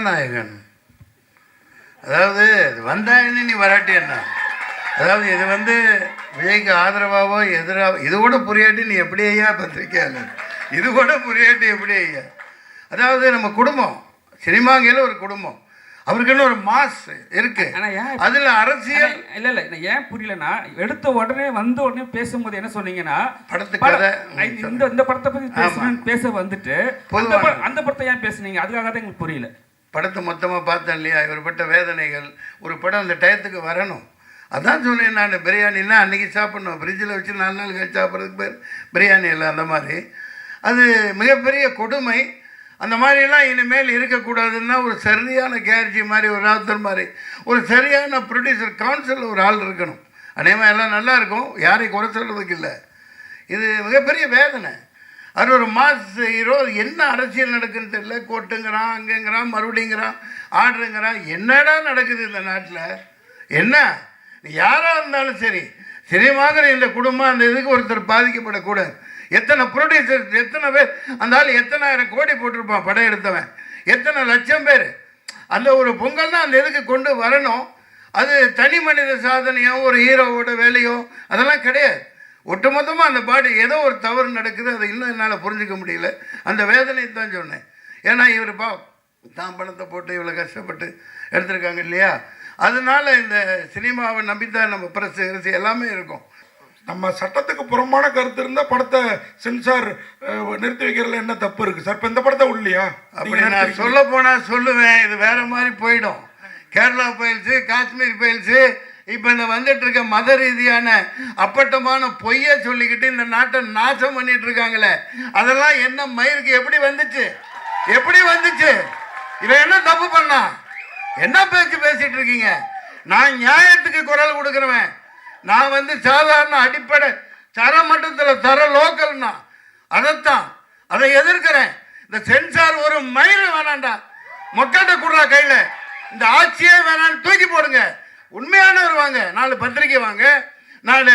ஜனநாயகன். அதாவது வந்தா என்ன நீ வராட்டி என்ன? அதாவது இது வந்து விஜய்க்கு ஆதரவாவோ எதிராக இது கூட புரியாட்டி நீ எப்படி ஐயா பத்திரிக்கையாளர் இது கூட புரியாட்டி எப்படி ஐயா அதாவது நம்ம குடும்பம் சினிமாங்கையில் ஒரு குடும்பம். அவருக்குன்னு ஒரு மாஸ் இருக்கு. அதுல அரசியல் இல்ல இல்ல ஏன் புரியலன்னா எடுத்த உடனே வந்த உடனே பேசும்போது என்ன சொன்னீங்கன்னா படத்து படம், கதை ஐ- இந்த இந்த படத்தை பத்தி பேச வந்துட்டு அந்த படத்தை ஏன் பேசுனீங்க? அதுக்காக தான் எங்களுக்கு புரியல. படத்தை மொத்தமாக பார்த்தேன் இல்லையா? இவர் பட்ட வேதனைகள். ஒரு படம் அந்த டயத்துக்கு வரணும். அதான் சொன்னேன் நான் பிரியாணின்னா அன்றைக்கி சாப்பிட்ணும். ஃப்ரிட்ஜில் வச்சு நாலு நாள் கழிச்சு சாப்பிட்றதுக்கு பேர் பிரியாணி இல்லை அந்த மாதிரி. அது மிகப்பெரிய கொடுமை. அந்த மாதிரிலாம் இனிமேல் இருக்கக்கூடாதுன்னா ஒரு சரியான கேர்ஜி மாதிரி ஒரு ஆத்தர் மாதிரி ஒரு சரியான ப்ரொடியூசர் கவுன்சில் ஒரு ஆள் இருக்கணும். அநேகமாக எல்லாம் நல்லா இருக்கும். யாரையும் குறை சொல்கிறதுக்கு இல்லை. இது மிகப்பெரிய வேதனை. அது ஒரு மாஸ் ஹீரோ என்ன அரசியல் நடக்குன்னு தெரியல. கோட்டுங்கிறான் அங்கேங்கிறான் மறுபடிங்கிறான் ஆர்டருங்கிறான். என்னடா நடக்குது இந்த நாட்டில்? என்ன? யாராக இருந்தாலும் சரி சினிமாங்கிற இந்த குடும்பம் அந்த இதுக்கு ஒருத்தர் பாதிக்கப்படக்கூடாது. எத்தனை ப்ரொடியூசர் எத்தனை பேர் அந்த ஆள் எத்தனாயிரம் கோடி போட்டிருப்பான் படம் எடுத்தவன். எத்தனை லட்சம் பேர். அந்த ஒரு பொங்கல் தான் அந்த இதுக்கு கொண்டு வரணும். அது தனி மனித சாதனையோ ஒரு ஹீரோவோட வேலையோ அதெல்லாம் கிடையாது. ஒட்டுமொத்தமாக அந்த பாடி ஏதோ ஒரு தவறு நடக்குது அதை இன்னும் என்னால் புரிஞ்சுக்க முடியல. அந்த வேதனையை தான் சொன்னேன். ஏன்னா இவர் பா தான் பணத்தை போட்டு இவ்வளோ கஷ்டப்பட்டு எடுத்திருக்காங்க இல்லையா? அதனால இந்த சினிமாவை நம்பித்தான் நம்ம பிரஸ் கிரஸ் எல்லாமே இருக்கும். நம்ம சட்டத்துக்கு புறம்பான கருத்து இருந்தா படத்தை சென்சார் நிறுத்தி வைக்கிறதுல என்ன தப்பு இருக்கு? சார் இப்ப இந்த படத்தை உள்ளியா அப்படி நான் சொல்ல போனால் சொல்லுவேன். இது வேற மாதிரி போயிடும். கேரளா பயில்ஸு காஷ்மீர் பயில்ஸு இப்போ இந்த வந்துட்டு இருக்க மத ரீதியான அப்பட்டமான பொய்யை சொல்லிக்கிட்டு இந்த நாட்டை நாசம் பண்ணிட்டு இருக்காங்களே. அதெல்லாம் என்ன மயிருக்கு எப்படி வந்துச்சு? எப்படி வந்துச்சு? இவன் என்ன தப்பு பண்ணா? என்ன பேச்சு பேசிட்டு இருக்கீங்க? நான் நியாயத்துக்கு குரல் கொடுக்குறவன். நான் வந்து சாதாரண அடிப்படை தர மட்டத்தில் தர லோக்கல்னா. அதைத்தான். அதை எதிர்க்கிறேன். இந்த சென்சார் ஒரு மயிறு வேணாண்டா. மொக்கட்ட குடுறா கையில். இந்த ஆட்சியே வேணான்னு தூக்கி போடுங்க. உண்மையா வாங்க நாலு பத்திரிக்கை வாங்க நாலு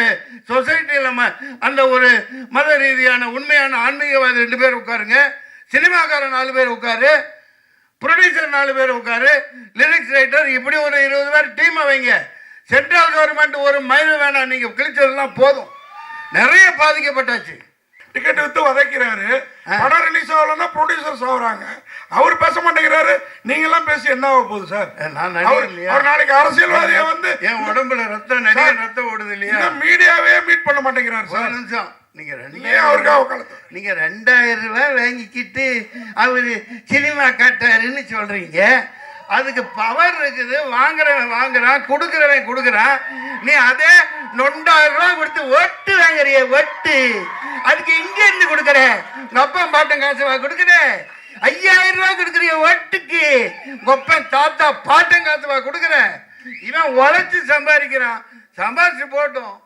சொசைட்டியில் அந்த ஒரு மத ரீதியான உண்மையான ஆன்மீகவாதி ரெண்டு பேர் உட்காருங்க சினிமாக்காரன் நாலு பேர் உட்காரு ப்ரொடியூசர் நாலு பேர் உட்காரு லிரிக்ஸ் ரைட்டர் இப்படி ஒரு இருபது பேர் டீமை வைங்க. சென்ட்ரல் கவர்மெண்ட் ஒரு மயில் வேணாம் நீங்கள் கிழிச்சதெல்லாம் போதும். நிறைய பாதிக்கப்பட்டாச்சு. Ticket with வதைக்கிறாரு. படம் ரிலீஸ் ஆகலன்னா ப்ரொடியூசர்ஸ் ஆகுறாங்க. அவர் பேச மாட்டேங்கிறாரு நீங்க எல்லாம் பேசி என்ன ஆக போகுது சார்? நான் அவர் நாளைக்கு அரசியல்வாதியை வந்து என் உடம்புல ரத்தம் நிறைய ரத்தம் ஓடுது இல்லையா? மீடியாவே மீட் பண்ண மாட்டேங்கிறாரு ஒரு சார். நிமிஷம். நீங்க ரெண்டு நீங்க ஏன் அவருக்காக வக்காலத்து நீங்க ரெண்டாயிரம் ரூபாய் வாங்கிக்கிட்டு அவரு சினிமா காட்டாருன்னு சொல்றீங்க. அதுக்கு பவர் இருக்குது. வாங்குறவன் வாங்குறான் கொடுக்குறவன் கொடுக்குறான். நீ அதே நொண்டாயிரம் ரூபாய் கொடுத்து ஒட்டு வாங்குறிய ஒட்டு. அதுக்கு இங்க இருந்து கொடுக்குற அப்பா பாட்டன் காசு வா கொடுக்குற ஐயாயிரம் ரூபாய் கொடுக்குறிய ஒட்டுக்கு உங்க தாத்தா பாட்டன் காத்துவா கொடுக்குறேன். கொடுக்குற இவன் உழைச்சு சம்பாதிக்கிறான். சம்பாதிச்சு போட்டோம்.